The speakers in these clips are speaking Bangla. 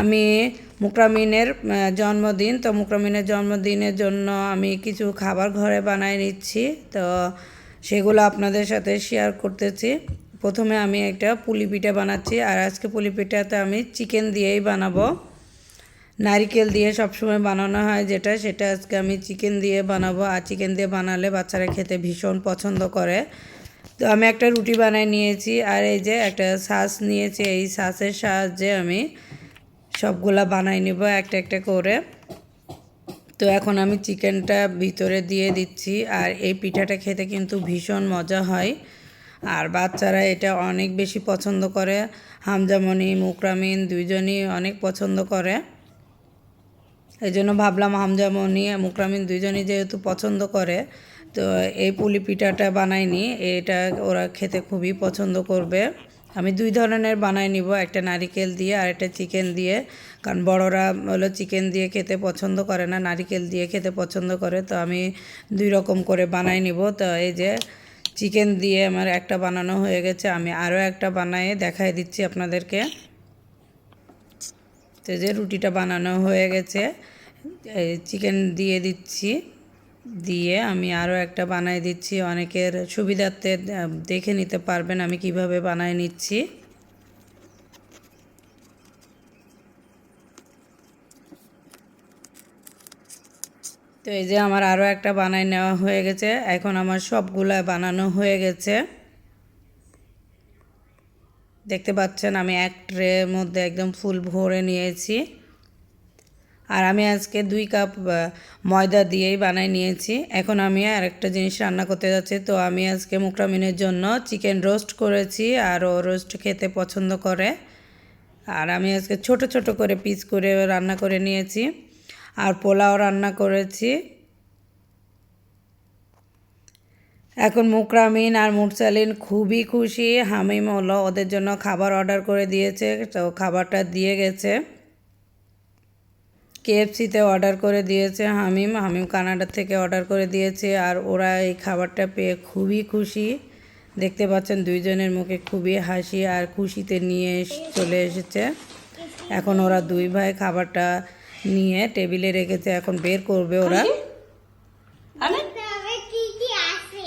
আমি মুকরামিনের জন্মদিন। তো মুকরামিনের জন্মদিনের জন্য আমি কিছু খাবার ঘরে বানাই নিচ্ছি। তো সেগুলো আপনাদের সাথে শেয়ার করতেছি। প্রথমে আমি একটা পুলি পিঠা বানাচ্ছি। আর আজকে পুলি পিঠাতে আমি চিকেন দিয়েই বানাবো। নারিকেল দিয়ে সবসময় বানানো হয় যেটা, সেটা আজকে আমি চিকেন দিয়ে বানাবো। আর চিকেন দিয়ে বানালে বাচ্চারা খেতে ভীষণ পছন্দ করে। তো আমি একটা রুটি বানাই নিয়েছি। আর এই যে একটা সাস নিয়েছি। এই সাসের সাহায্যে আমি সবগুলা বানাই নিব একটা একটা করে। তো এখন আমি চিকেনটা ভিতরে দিয়ে দিচ্ছি আর এই পিঠাটা খেতে কিন্তু ভীষণ মজা হয়। আর বাচ্চারা এটা অনেক বেশি পছন্দ করে। হামজামণি, মুকরামিন দুইজনই অনেক পছন্দ করে। এই জন্য ভাবলাম হামজামণি, মুকরামিন দুইজনই যেহেতু পছন্দ করে, তো এই পুলি পিঠাটা বানাইনি। এটা ওরা খেতে খুবই পছন্দ করবে। আমি দুই ধরনের বানাই নিব, একটা নারিকেল দিয়ে আর একটা চিকেন দিয়ে। কারণ বড়রা হলো চিকেন দিয়ে খেতে পছন্দ করে না, নারিকেল দিয়ে খেতে পছন্দ করে, তো আমি দুই রকম করে বানাই নিব। তো এই যে চিকেন দিয়ে আমার একটা বানানো হয়ে গেছে, আমি আরও একটা বানায়ে দেখাই দিচ্ছি আপনাদেরকে। তো যে রুটিটা বানানো হয়ে গেছে চিকেন দিয়ে দিচ্ছি। দিয়ে আমি আরও একটা বানাই দিচ্ছি। অনেকের সুবিধার্থে দেখে নিতে পারবেন আমি কীভাবে বানাই নিচ্ছি। তো এই যে আমার আরও একটা বানাই নেওয়া হয়ে গেছে। এখন আমার সবগুলা বানানো হয়ে গেছে। দেখতে পাচ্ছেন আমি এক ট্রের মধ্যে একদম ফুল ভরে নিয়েছি। আর আমি আজকে দুই কাপ ময়দা দিয়েই বানাই নিয়েছি। এখন আমি আর একটা জিনিস রান্না করতে যাচ্ছি। তো আমি আজকে মুকরামিনের জন্য চিকেন রোস্ট করেছি আর ও রোস্ট খেতে পছন্দ করে। আর আমি আজকে ছোট ছোট করে পিস করে রান্না করে নিয়েছি। আর পোলাও রান্না করেছি। এখন মুকরামিন আর মুরসালিন খুবই খুশি। হামিম হলো ওদের জন্য খাবার অর্ডার করে দিয়েছে। তো খাবারটা দিয়ে গেছে। কেএফসিতে অর্ডার করে দিয়েছে, হামিম। হামিম কানাডা থেকে অর্ডার করে দিয়েছে আর ওরা এই খাবারটা পেয়ে খুবই খুশি। দেখতে পাচ্ছেন দুইজনের মুখে খুবই হাসি আর খুশিতে নিয়ে চলে এসেছে। এখন ওরা দুই ভাই খাবারটা নিয়ে টেবিলে রেখেছে, এখন বের করবে ওরা তবে কি কি আছে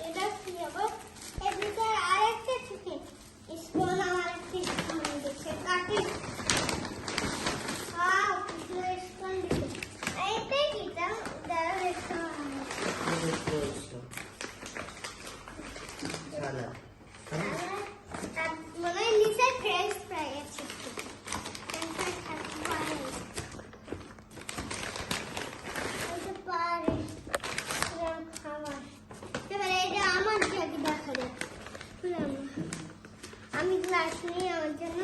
এটা কি আবার এর ভিতরে আরেকটা চিকেন স্পুন আমার একটা স্পুন দিচ্ছে কাটি Wow, কিছু স্পুন দিচ্ছে এইটা কি দাও দাও স্পুন মনে হয় নিচে ফ্রেঞ্চ ফ্রাই আছে ফ্রেঞ্চ ফ্রাই থাকতে পারে হতে পারে এরকম খাবার এবার এটা আমার জায়গা দেখা যাচ্ছে খুললাম না। আমি গ্লাস নিয়ে আমার জন্য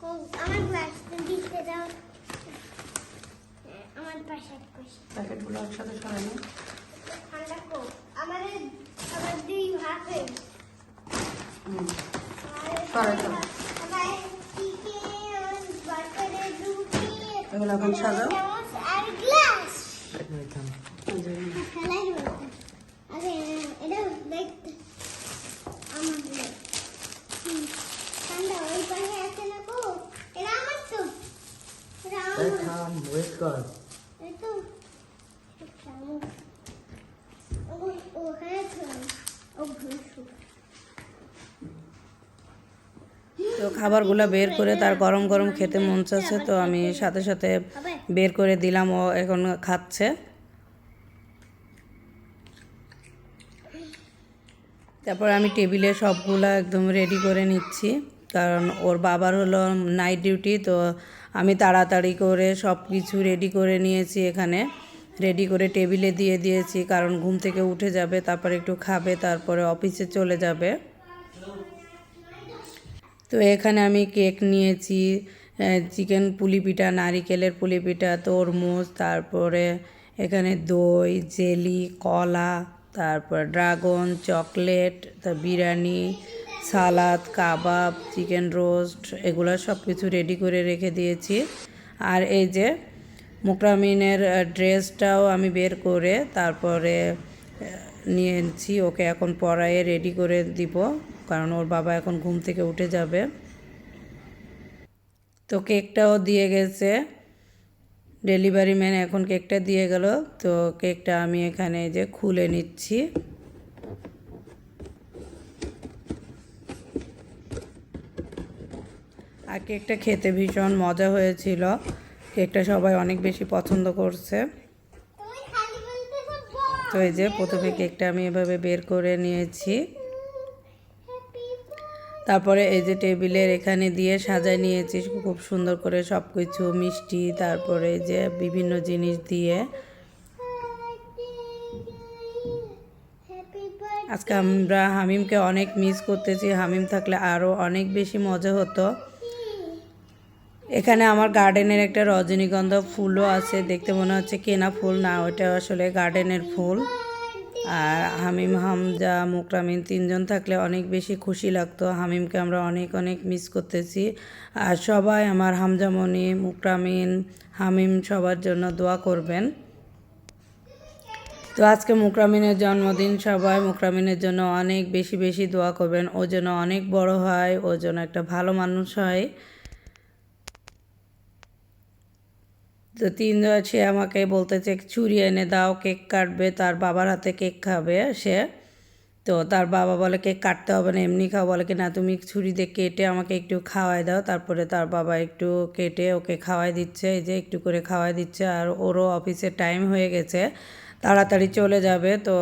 কো- আমার গ্লাস দিতে দাও হ্যাঁ, আমার পাশে এক পাশে প্যাকেটগুলো একসাথে সরানো ঠান্ডা কোক আমাদের আমার দুই ভাগ হয়ে গেছে। সরাই দাও। আবার চিকেন বাটারের রুটি এগুলো এখন সাজাও। চামচ আর গ্লাস খেলাই বলতে আরে এটা দেখতে আমার দেখ। হুম, ঠান্ডা ওই পাশে আছে না কো এটা আমার তো এটা আমার এই তো চামচ ও- ওখানে খেলাম ও ঘুষু তো খাবারগুলো বের করে তার গরম গরম খেতে মন চাচ্ছে, তো আমি সাথে সাথে বের করে দিলাম, ও এখন খাচ্ছে। তারপর আমি টেবিলে সবগুলো একদম রেডি করে নিচ্ছি, কারণ ওর বাবার হলো নাইট ডিউটি তো আমি তাড়াতাড়ি করে সব কিছু রেডি করে নিয়েছি এখানে। রেডি করে টেবিলে দিয়ে দিয়েছি, কারণ ঘুম থেকে উঠে যাবে, তারপরে একটু খাবে, তারপরে অফিসে চলে যাবে। তো এখানে আমি কেক নিয়েছি চিকেন পুলি পিঠা নারিকেলের পুলি পিঠা তরমুজ, তারপরে এখানে দই, জেলি, কলা, তারপর ড্রাগন, চকলেট তার biryani, salad, kebab, chicken roast, এগুলো সব কিছু রেডি করে রেখে দিয়েছি। আর এই যে মুকরামিনের ড্রেসটাও আমি বের করে তারপরে নিয়েছি, ওকে এখন পরায়ে রেডি করে দিব। কারণ ওর বাবা এখন ঘুম থেকে উঠে যাবে। তো কেকটাও দিয়ে গেছে। ডেলিভারি ম্যান এখন কেকটা দিয়ে গেল। তো কেকটা আমি এখানে যে খুলে নিচ্ছি। আর কেকটা খেতে ভীষণ মজা হয়েছিল। কেকটা সবাই অনেক বেশি পছন্দ করছে। তো এই যে প্রথমে কেকটা আমি এভাবে বের করে নিয়েছি। তারপরে এই যে টেবিলের এখানে দিয়ে সাজায় নিয়েছি, খুব সুন্দর করে সব কিছু মিষ্টি, তারপরে যে বিভিন্ন জিনিস দিয়ে। আজকে আমরা হামিমকে অনেক মিস করতেছি, হামিম থাকলে আরও অনেক বেশি মজা হতো। এখানে আমার গার্ডেনের একটা রজনীগন্ধা ফুলও আছে, দেখতে মনে হচ্ছে কেনা ফুল না ওটা আসলে গার্ডেনের ফুল। আর হামিম, হামজা, মুকরামিন তিনজন থাকলে অনেক বেশি খুশি লাগতো। হামিমকে আমরা অনেক অনেক মিস করতেছি। আর সবাই আমার হামজামণি মুকরামিন, হামিম সবার জন্য দোয়া করবেন। তো আজকে মুকরামিনের জন্মদিন, সবাই মুকরামিনের জন্য অনেক বেশি বেশি দোয়া করবেন। ও যেন অনেক বড় হয়, ও যেন একটা ভালো মানুষ হয়। তো তিন সে আমাকে বলতেছে ছুরি এনে দাও, কেক কাটবে। তার বাবার হাতে কেক খাবে সে। তো তার বাবা বলে, কেক কাটতে হবে না, এমনি খাও। বলে কি, না, তুমি ছুরি দিয়ে কেটে আমাকে একটু খাওয়াই দাও। তারপরে তার বাবা একটু কেটে ওকে খাওয়াই দিচ্ছে, এই যে একটু করে খাওয়াই দিচ্ছে, আর ওরও অফিসের টাইম হয়ে গেছে, তাড়াতাড়ি চলে যাবে। তো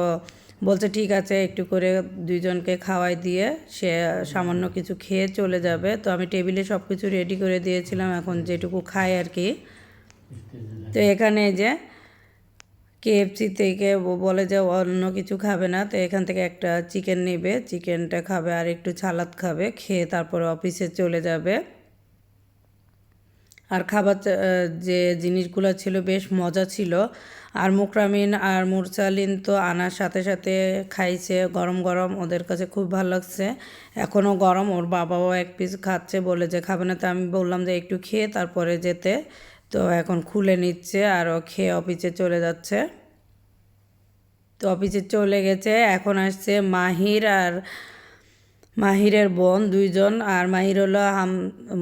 বলছে, ঠিক আছে, একটু করে দুইজনকে খাওয়াই দিয়ে সে সামান্য কিছু খেয়ে চলে যাবে। তো আমি টেবিলে সব কিছু রেডি করে দিয়েছিলাম, এখন যেটুকু খাই আর কি। তো এখানে যে কেএফসি থেকে বলে যে অন্য কিছু খাবে না, তো এখান থেকে একটা চিকেন নেবে। চিকেনটা খাবে আর একটু সালাদ খাবে, খেয়ে তারপরে অফিসে চলে যাবে। আর খাবার যে জিনিসগুলো ছিল বেশ মজা ছিল। আর মুকরামিন আর মুরসালিন তো আনার সাথে সাথে খাইছে, গরম গরম, ওদের কাছে খুব ভালো লাগছে। এখনও গরম, ওর বাবাও এক পিস খাচ্ছে, বলে যে খাবে না। তো আমি বললাম যে একটু খেয়ে তারপরে যেতে। তো এখন খুলে নিচ্ছে আর ও খেয়ে অফিসে চলে যাচ্ছে। তো অফিসে চলে গেছে, এখন আসছে মাহির আর মাহিরের বোন দুইজন। আর মাহির হলো হাম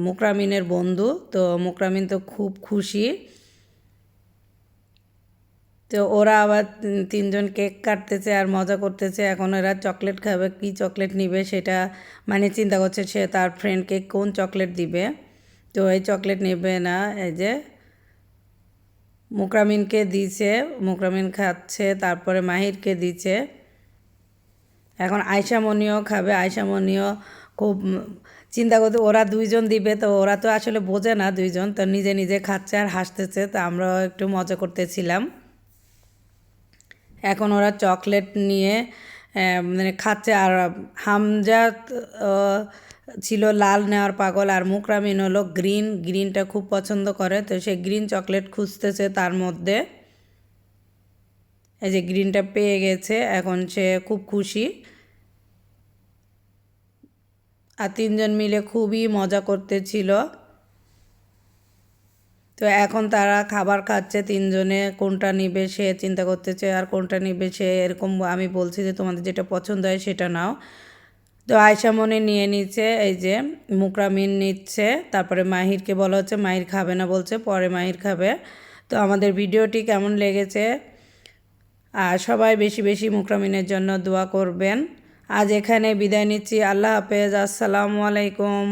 মুকরামিনের বন্ধু। তো মুকরামিন তো খুব খুশি। তো ওরা আবার তিনজন কেক কাটতেছে আর মজা করতেছে। এখন এরা চকলেট খাবে, কি চকলেট নিবে সেটা মানে চিন্তা করছে সে তার ফ্রেন্ডকে কোন চকলেট দিবে। তো এই চকলেট নেবে না, এই যে মুকরামিনকে দিছে মুকরামিন খাচ্ছে তারপরে মাহিরকে দিচ্ছে এখন আয়সামণিও খাবে আয়সামণিও খুব চিন্তা করতে ওরা দুইজন দিবে তো ওরা তো আসলে বোঝে না দুইজন তো নিজে নিজে খাচ্ছে আর হাসতেছে তো আমরাও একটু মজা করতেছিলাম। এখন ওরা চকলেট নিয়ে মানে খাচ্ছে আর হামজা আহ, ছিল লাল নেওয়ার পাগল আর মুকরামিন হলো গ্রিন। গ্রিনটা খুব পছন্দ করে, তো সে গ্রিন চকলেট খুঁজতেছে তার মধ্যে। এই যে গ্রিনটা পেয়ে গেছে, এখন সে খুব খুশি। আর তিনজন মিলে খুবই মজা করতেছিল। তো এখন তারা খাবার খাচ্ছে, তিনজনে কোনটা নিবে সে চিন্তা করতেছে, আর কোনটা নিবে সে এরকম আমি বলছি যে তোমাদের যেটা পছন্দ হয় সেটা নাও। তো আয়সা মনে নিয়ে নিচ্ছে, এই যে মুকরামিন নিচ্ছে, তারপরে মাহিরকে বলা হচ্ছে মাহির খাবে না বলছে, পরে মাহির খাবে। তো আমাদের ভিডিওটি কেমন লেগেছে? আর সবাই বেশি বেশি মুকরামিনের জন্য দোয়া করবেন। আজ এখানে বিদায় নিচ্ছি, আল্লাহ হাফেজ, আসসালামু আলাইকুম।